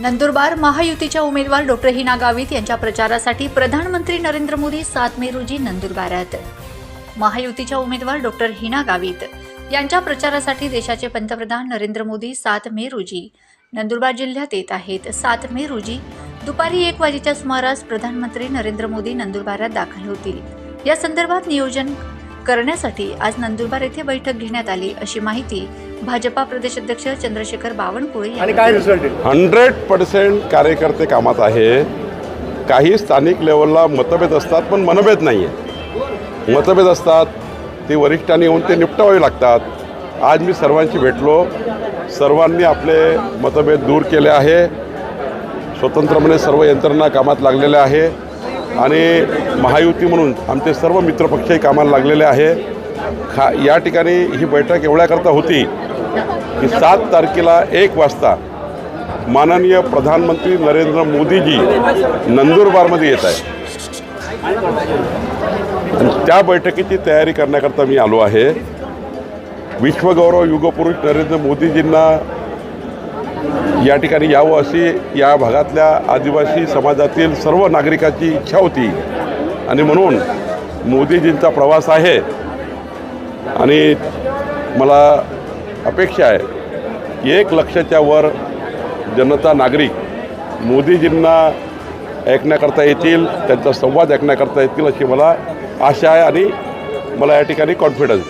नंदुरबार महायुतीच्या उमेदवार डॉक्टर हिना गावित यांच्या प्रचारासाठी प्रधानमंत्री नरेंद्र मोदी सात मे रोजी नंदुरबारात. महायुतीच्या उमेदवार डॉक्टर हिना गावित यांच्या प्रचारासाठी देशाचे पंतप्रधान नरेंद्र मोदी सात मे रोजी. नंदुरबार जिल्ह्यात येत आहेत. सात मे रोजी दुपारी एक वाजेच्या सुमारास प्रधानमंत्री नरेंद्र मोदी नंदुरबारात दाखल होतील. या संदर्भात नियोजन करण्यासाठी आज नंदुरबार येथे बैठक घेण्यात आली अशी माहिती भाजपा प्रदेशाध्यक्ष चंद्रशेखर बावनकुळे आणि यांनी काय रिझल्ट हंड्रेड पर्सेंट कार्यकर्ते कामात आहे. काही स्थानिक लेवलला मतभेद असतात पण मनभेद नाही आहे मतभेद असतात ते वरिष्ठांनी येऊन ते निपटावे लागतात. आज मी सर्वांशी भेटलो. सर्वांनी आपले मतभेद दूर केले आहे. स्वतंत्रपणे सर्व यंत्रणा कामात लागलेल्या आहे. आणि महायुती म्हणून आमचे सर्व मित्रपक्षही कामाला लागलेले आहे. खा या ठिकाणी ही बैठक एवढ्याकरता होती की सात तारखेला एक वाजता माननीय प्रधानमंत्री नरेंद्र मोदीजी नंदुरबारमध्ये येत आहे आणि त्या बैठकीची तयारी करण्याकरता मी आलो आहे. विश्वगौरव युगपुरुष नरेंद्र मोदीजींना या ठिकाणी यावं अशी या भागातल्या आदिवासी समाजातील सर्व नागरिकाची इच्छा होती. आणि म्हणून मोदीजींचा प्रवास आहे. आणि मला अपेक्षा आहे की एक लक्षाच्या वर जनता नागरिक मोदीजींना ऐकण्याकरता येतील त्यांचा संवाद ऐकण्याकरता येतील अशी मला आशा आहे आणि मला या ठिकाणी कॉन्फिडन्स